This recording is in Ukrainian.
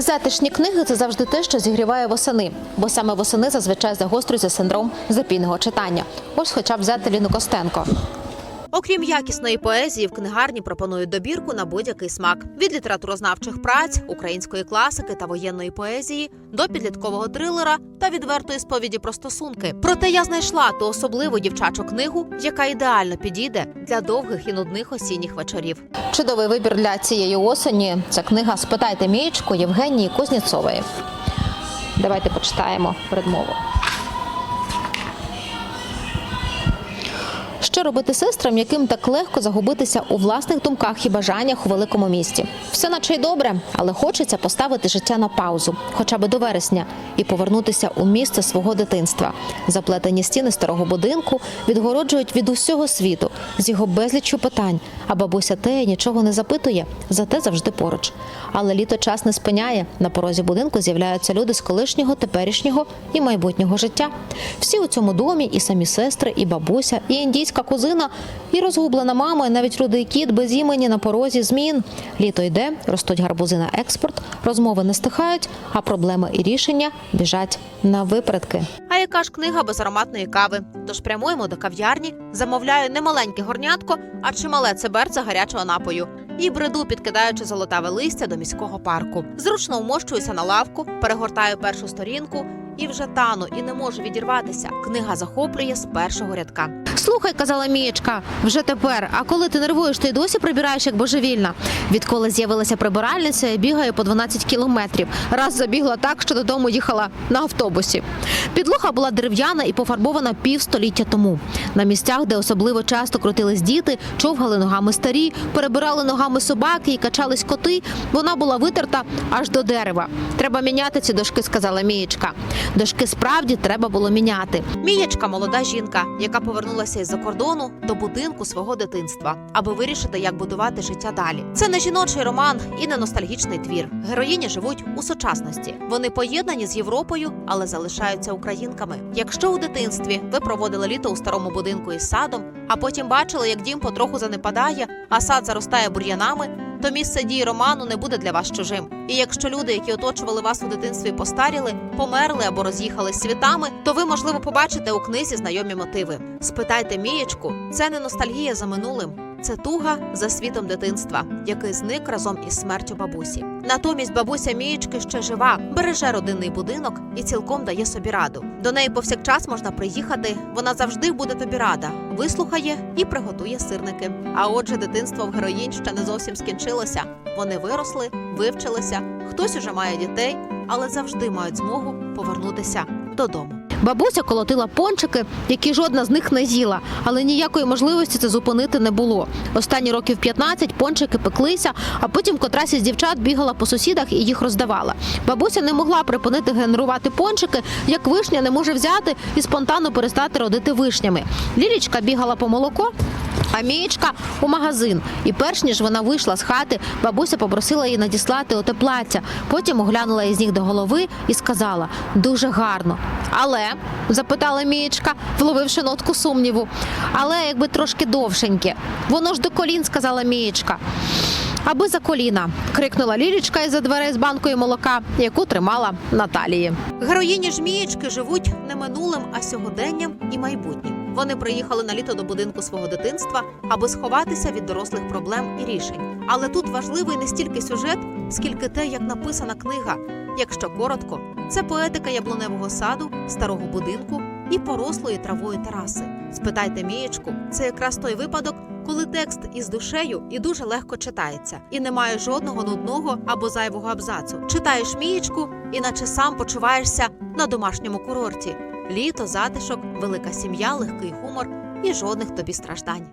Затишні книги це завжди те, що зігріває восени, бо саме восени зазвичай загострюється синдром запійного читання. Ось хоча б взяти Ліну Костенко. Окрім якісної поезії, в книгарні пропонують добірку на будь-який смак від літературознавчих праць, української класики та воєнної поезії до підліткового трилера та відвертої сповіді про стосунки. Проте я знайшла ту особливу дівчачу книгу, яка ідеально підійде для довгих і нудних осінніх вечорів. Чудовий вибір для цієї осені. Це книга Спитайте мієчку Євгенії Кузнєцової. Давайте почитаємо передмову. Що робити сестрам, яким так легко загубитися у власних думках і бажаннях у великому місті? Все наче й добре, але хочеться поставити життя на паузу, хоча б до вересня, і повернутися у місце свого дитинства. Заплетені стіни старого будинку відгороджують від усього світу з його безліччю питань. А бабуся Тея нічого не запитує, зате завжди поруч. Але літо час не спиняє. На порозі будинку з'являються люди з колишнього, теперішнього і майбутнього життя. Всі у цьому домі, і самі сестри, і бабуся, і індійська кузина, і розгублена мама, і навіть рудий кіт без імені на порозі змін. Літо йде, ростуть гарбузи на експорт, розмови не стихають, а проблеми і рішення біжать на випередки. А яка ж книга без ароматної кави? Тож прямуємо до кав'ярні, замовляю не маленьке горнятко, а чимале циберце гарячого напою. І бреду, підкидаючи золотаве листя до міського парку. Зручно вмощуюся на лавку, перегортаю першу сторінку і вже тану, і не можу відірватися. Книга захоплює з першого рядка. Слухай, казала Мієчка, вже тепер. А коли ти нервуєш, ти досі прибираєш як божевільна. Відколи з'явилася прибиральниця, я бігаю по 12 кілометрів. Раз забігла так, що додому їхала на автобусі. Підлога була дерев'яна і пофарбована півстоліття тому. На місцях, де особливо часто крутились діти, човгали ногами старі, перебирали ногами собаки і качались коти. Вона була витерта аж до дерева. Треба міняти ці дошки, сказала Мієчка. Дошки справді треба було міняти. Мієчка молода жінка, яка повернулася із-за кордону до будинку свого дитинства, аби вирішити, як будувати життя далі. Це не жіночий роман і не ностальгічний твір. Героїні живуть у сучасності. Вони поєднані з Європою, але залишаються українками. Якщо у дитинстві ви проводили літо у старому будинку із садом, а потім бачили, як дім потроху занепадає, а сад заростає бур'янами. То місце дії роману не буде для вас чужим. І якщо люди, які оточували вас у дитинстві, постаріли, померли або роз'їхались світами, то ви, можливо, побачите у книзі знайомі мотиви. Спитайте Мієчку, це не ностальгія за минулим, це туга за світом дитинства, який зник разом із смертю бабусі. Натомість бабуся Мієчки ще жива, береже родинний будинок і цілком дає собі раду. До неї повсякчас можна приїхати. Вона завжди буде тобі рада, вислухає і приготує сирники. А отже, дитинство в героїнь ще не зовсім скінчилося. Вони виросли, вивчилися. Хтось уже має дітей, але завжди мають змогу повернутися додому. Бабуся колотила пончики, які жодна з них не з'їла, але ніякої можливості це зупинити не було. Останні років 15 пончики пеклися, а потім котрась із дівчат бігала по сусідах і їх роздавала. Бабуся не могла припинити генерувати пончики, як вишня не може взяти і спонтанно перестати родити вишнями. Лілічка бігала по молоко. Мієчка у магазин. І перш ніж вона вийшла з хати, бабуся попросила її надіслати оте плаття. Потім оглянула її з ніг до голови і сказала: дуже гарно. Але запитала Мієчка, вловивши нотку сумніву. Але якби трошки довшеньке. Воно ж до колін, сказала Мієчка. Аби за коліна, крикнула Лілічка із за дверей з банкою молока, яку тримала Наталії. Героїні ж Мієчки живуть не минулим, а сьогоденням і майбутнім. Вони приїхали на літо до будинку свого дитинства, аби сховатися від дорослих проблем і рішень. Але тут важливий не стільки сюжет, скільки те, як написана книга. Якщо коротко, це поетика яблуневого саду, старого будинку і порослої травою тераси. Спитайте Мієчку, це якраз той випадок, коли текст із душею і дуже легко читається, і немає жодного нудного або зайвого абзацу. Читаєш Мієчку, іначе сам почуваєшся на домашньому курорті. Літо, затишок, велика сім'я, легкий гумор і жодних тобі страждань.